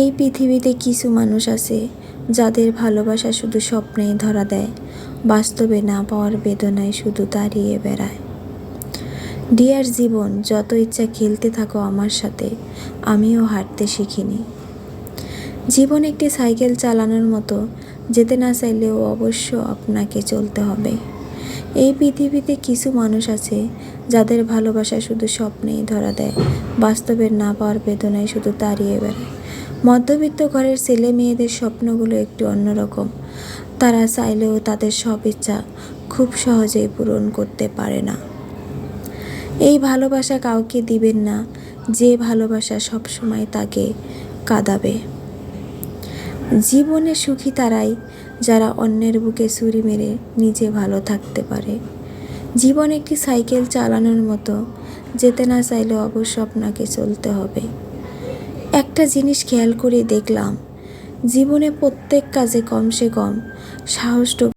এই পৃথিবীতে কিছু মানুষ আছে যাদের ভালোবাসা শুধু স্বপ্নেই ধরা দেয়, বাস্তবে না পাওয়ার বেদনায় শুধু দাঁড়িয়ে বেড়ায়। ডিয়ার জীবন, যত ইচ্ছা খেলতে থাকো আমার সাথে, আমিও হাঁটতে শিখিনি। জীবন একটি সাইকেল চালানোর মতো, যেতে না চাইলেও অবশ্য আপনাকে চলতে হবে। এই পৃথিবীতে কিছু মানুষ আছে, যাদের ভালোবাসা শুধু স্বপ্নেই ধরা দেয় বাস্তবের না পাওয়ার বেদনায় শুধু তাড়িয়ে বেড়ায়। মধ্যবিত্ত ঘরের ছেলে মেয়েদের স্বপ্নগুলো একটু অন্যরকম। তারা চাইলেও তাদের সব ইচ্ছা খুব সহজেই পূরণ করতে পারে না। এই ভালোবাসা কাউকে দিবেন না, যে ভালোবাসা সবসময় তাকে কাঁদাবে। জীবনে সুখী তারাই যারা অন্যের বুকে ছুরি মেরে নিজে ভালো থাকতে পারে। জীবন একটি সাইকেল চালানোর মতো, যেতে না চাইলে অবশ্য আপনাকে চলতে হবে। একটা জিনিস খেয়াল করে দেখলাম, জীবনে প্রত্যেক কাজে কমসে কম সাহসটুকু